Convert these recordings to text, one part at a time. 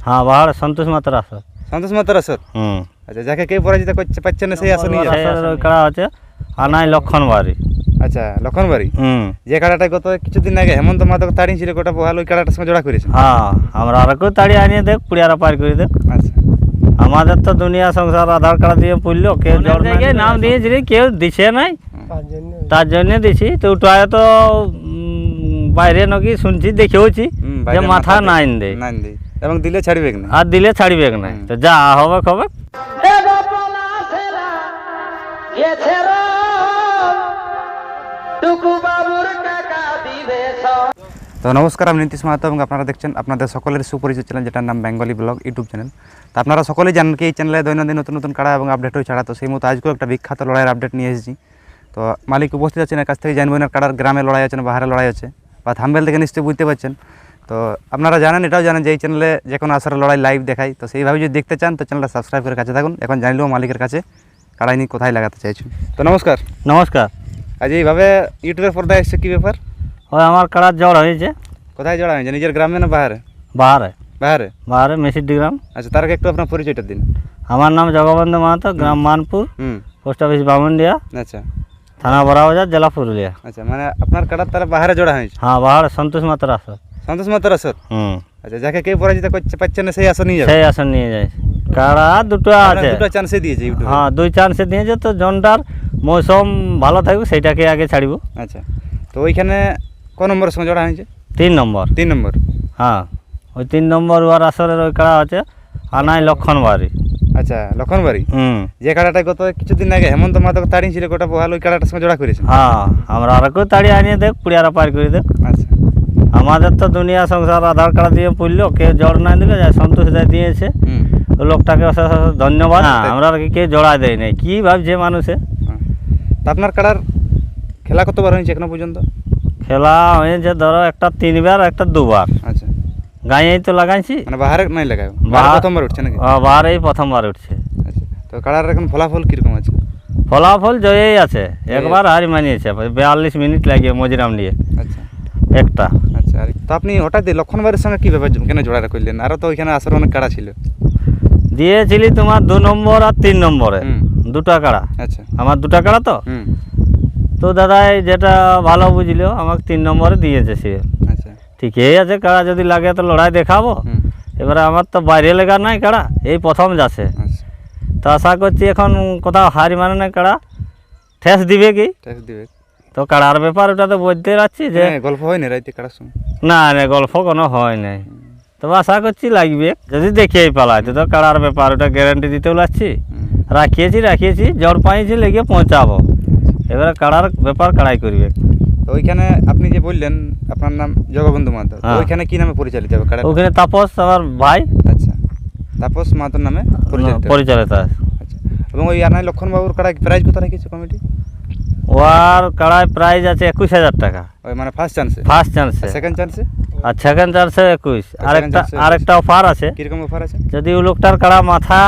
হ্যাঁ বাহার সন্তোষ মাত্রা আছে সন্তোষ মাতার আসর হুম। আচ্ছা যাকে কেউ পরাজিত করছে পাচ্ছে না সেই আসর নিয়ে কাড়া আছে। আর নাই লক্ষণ বাড়ি আচ্ছা লক্ষণবাড়ি? হুম। যে কাড়াটা গত কিছুদিন আগে হেমন্ত মাধব তাড়িয়েছিল গোটা বহাল ওই কাড়াটার সঙ্গে জোড়া করেছে হ্যাঁ আমরা আর কেউ তাড়িয়ে আনিয়ে দেখ পুড়িয়ারা পার করে দেখ। আচ্ছা। আমাদের তো দুনিয়া সংসার আধার কার্ড দিয়ে পড়ল কেউ নাম দিয়েছি রে, কেউ দিছে নাই। তার জন্য দিছি। তো ওটায় তো বাইরে নাকি শুনছি দেখেওছি যে মাথা নাইন দেয় নাইন দিই এবং দিলে ছাড়বে না। আর দিলে ছাড়বে নাই তো যা হবে হবে তো নমস্কার আমি নীতিশ মাহাতো এবং আপনারা দেখছেন আপনাদের সকলের সুপরিচিত চ্যানেল যেটার নাম বেঙ্গলি ব্লগ ইউটিউব চ্যানেল। তো আপনারা সকলেই জানেন কি এই চ্যানেলে দৈনন্দিন নতুন নতুন কাড়া এবং আপডেট হয়ে ছাড়া। তো সেই মতো আজকেও একটা বিখ্যাত লড়াইয়ের আপডেট নিয়ে এসেছি। তো মালিক উপস্থিত আছেন কাছ থেকে জানবেন আর কাড়ার গ্রামে লড়াই আছে না বাহারে লড়াই আছে বা থাম্বেল থেকে নিশ্চয়ই বুঝতে পারছেন। তো আপনারা জানেন এটাও জানেন যে এই চ্যানেলে যে কোনো আসার লড়াই লাইভ দেখাই। তো সেইভাবে যদি দেখতে চান তো চ্যানেলটা সাবস্ক্রাইব করে কাছে থাকুন। এখন জানলেও মালিকের কাছে কাড়াই নিয়ে কোথায় লাগাতে চাইছেন। তো নমস্কার। নমস্কার। আজ এইভাবে ইউটিউবের পর্দায় এসছে কী ব্যাপার? ওই আমার কাড়ার জ্বর হয়েছে। কোথায় জড়া হয়েছে? নিজের গ্রামে না বাহারে? বাহারে। বাহারে? বাহারে মেসিডি গ্রাম। আচ্ছা তার আগে একটু আপনার পরিচয়টা দিন। আমার নাম জগবন্ধু মাহাতো গ্রাম মানপুর হুম। Post office Bamundia. আচ্ছা। থানা বড়াবাজার জেলা পুরুলিয়া আচ্ছা মানে আপনার কাটার তারা বাহারে জোড়া হয়েছে হ্যাঁ বাহার সন্তোষ মাত্রা আছে সন্তোষ মাতার আসর হুম আচ্ছা যাকে কেউ পরাজিত করছে পাচ্ছে না সেই আসর নিয়ে যাবে সেই আসন নিয়ে যায় কাড়া দুটো আছে দুটো চান্সে দিয়েছে হ্যাঁ দুই চান্সে দিয়েছে তো জনটার মৌসুম ভালো থাকবে সেইটাকে আগে ছাড়ব আচ্ছা তো ওইখানে ক নম্বরের সঙ্গে জোড়া হয়েছে তিন নম্বর তিন নম্বর হ্যাঁ ওই তিন নম্বর ওয়ার আসরের ওই কাড়া আছে আনাই লক্ষণ বাড়ি আচ্ছা লক্ষণবাড়ি হুম। যে কাড়াটা গত কিছুদিন আগে হেমন্ত মাধব তাড়িয়েছিল গোটা বহাল ওই কাড়াটার সঙ্গে জোড়া করেছে হ্যাঁ আমরা আর কেউ তাড়িয়ে আনিয়ে দেখ পুড়িয়ারা পার করে দেখ। আচ্ছা। আমাদের তো দুনিয়া সংসার আধার কার্ড দিয়ে পড়ল কেউ জড় না দিলে যায় সন্তোষ দেয় দিয়েছে। লোকটাকে ধন্যবাদ। হ্যাঁ, আমরা আর কি কেউ জড়া দেয় নাই। কি ভাবছে মানুষে? হ্যাঁ। আপনার কাড়ার খেলা কতবার হয়েছে এখনও পর্যন্ত? খেলা হয়েছে ধরো একটা তিনবার একটা দুবার। আচ্ছা। গাঁয়েই তো লাগাইছি। মানে বাহারে নাই বাহার প্রথমবার উঠছে নাকি? বার এই প্রথমবার উঠছে। আচ্ছা তো কাড়ার এখন ফলাফল কীরকম আছে? ফলাফল জয়েই আছে। একবার হারি মানিয়েছে বিয়াল্লিশ মিনিট লাগিয়ে মজিরাম নিয়ে। আচ্ছা। একটা। আচ্ছা আর তো আপনি হঠাৎ লক্ষণবাড়ির সঙ্গে কী ব্যাপার কেন জোড়াটা করলেন? আরও তো ওইখানে আসার অনেক কাড়া ছিল। দিয়েছিলি তোমার দু নম্বর আর তিন নম্বরে। দুটা কাড়া। আচ্ছা। আমার দুটা কাড়া তো? হুম। তো দাদাই যেটা ভালো বুঝলো আমাকে তিন নম্বরে দিয়েছে সে। ঠিকই আছে কাড়া যদি লাগে তো লড়াই দেখাবো। এবারে আমার তো বাইরে লেগা নাই কাড়া এই প্রথম যাচ্ছে। আচ্ছা। তো আশা করছি এখন কোথাও হারি মানে না কাড়া ঠেস দিবে কি? দিবে। তো কাড়ার ব্যাপার ওটা তো বলতে পারছি যে হ্যাঁ, গল্প হয় না রাইতে কাড়ার সঙ্গে? না না গল্প কোনো হয় নাই। তবে আশা করছি লাগবে যদি দেখিয়েই পালাই তো তো কাড়ার ব্যাপার ওটা গ্যারান্টি দিতেও লাগছি। রাখিয়েছি রাখিয়েছি জ্বর পাইছি লেগে পৌঁছাবো। এবারে কাড়ার ব্যাপার কাড়াই করবে। তো ওইখানে আপনি যে বললেন আপনার নাম জগবন্ধু মাহাতো তো হ্যাঁ। ওইখানে কি নামে পরিচালিত হবে? কাড়া ওখানে তাপস আমার ভাই। আচ্ছা। তাপস মাহাতোর নামে পরিচালিত। পরিচালিত আছে আচ্ছা। এবং ওই আনাই লক্ষণবাবুর কাড়া প্রাইজ কত রেখেছে কমিটি? ওর কাড়ায় প্রাইজ আছে একুশ হাজার টাকা। ওই মানে ফার্স্ট চান্সে ফার্স্ট চান্সে সেকেন্ড চান্সে আর সেকেন্ড চান্সে একুশ। আরেকটা আরেকটা অফার আছে। কীরকম অফার আছে? যদি ও লোকটার কাড়া মাথা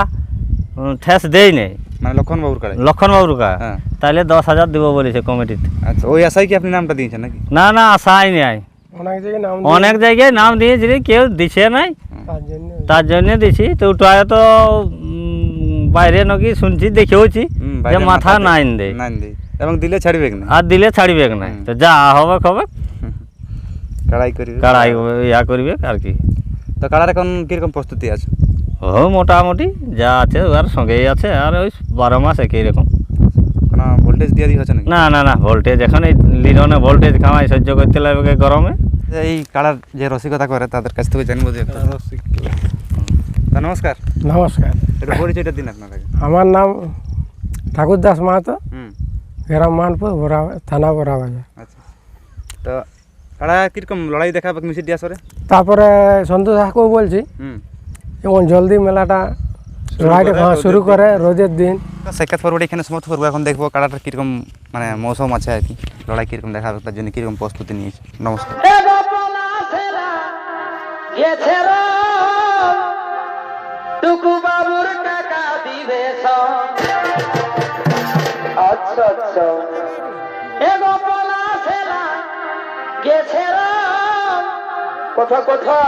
ঠেস দেয় নেই মানে লক্ষণবাবুর কাড়াই লক্ষণ বাবুর কা হ্যাঁ। তাহলে দশ হাজার দিব বলেছে কমিটিতে আচ্ছা ওই আশায় কি আপনি নামটা দিয়েছেন নাকি? না না আশাই নাই অনেক জায়গায় নাম অনেক জায়গায় নাম দিয়েছি রে, কেউ দিছে নাই তার জন্য। দিছি। তো ওটায় তো বাইরে নাকি শুনছি দেখেওছি যে মাথা। নাইন দেয় নাইন দেয় এবং দিলে ছাড়বে না? আর দিলে ছাড়বে নাই হুম। তো যা হবে হবে কাড়াই করবে। কাড়াই ইয়া করবে আর কি। তো কাড়ার এখন কীরকম প্রস্তুতি আছে? ও মোটামুটি যা আছে ওর সঙ্গেই আছে আর ওই বারো মাস একই রকম। কোনো ভোল্টেজ দিয়ে দিয়ে হচ্ছে নাকি? না না না ভোল্টেজ এখন এই লিডনে ভোল্টেজ খামাই সহ্য করতে লাগবে গরমে। এই কাড়ার যে রসিকতা করে তাদের কাছ থেকে জানব যে নমস্কার। নমস্কার। একটু পরিচয়টা দিন আপনাকে আমার নাম ঠাকুর দাস মাহাতো। হুম। গ্রাম মানপুর বড়া থানা বড়া বাজার আচ্ছা। তো কাড়া কীরকম লড়াই দেখাবে মিশি দিয়া সরে তারপরে সন্তোষ হাকু বলছি। হুম। এবং জলদি মেলাটা শুরু হ্যাঁ, করে রোজের দিন। সাক্ষাৎ পর্বটা এখানে সমাপ্ত করব এখন দেখব কাটাটার কীরকম মানে মৌসম আছে আর কি লড়াই কীরকম দেখা তার জন্য কীরকম প্রস্তুতি নিয়েছে। নমস্কার। কথা কথা।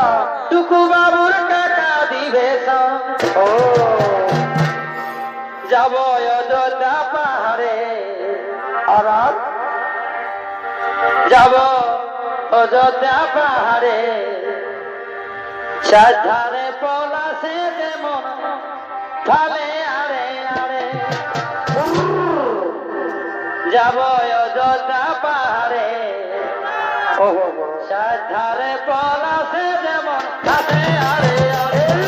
টুকু বাবুর টাকা বিভেষা ও, যাব অযোধ্যা পাহাড়ে। যাব অযোধ্যা পাহাড়ে। সাধারে পলাশে যেমন ফালে আরে আরে। যাব অযোধ্যা পাহাড়ে। সাধারে পলাশে যেমন ফালে আরে আরে।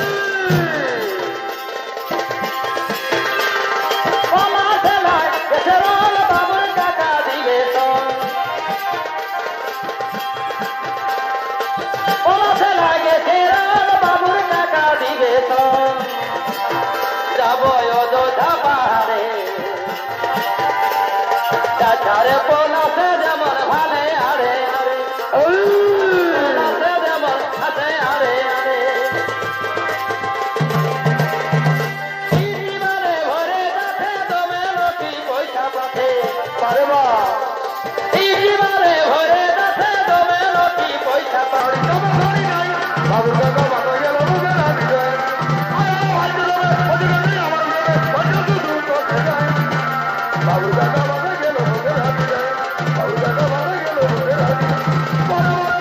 Arepa! Thank you.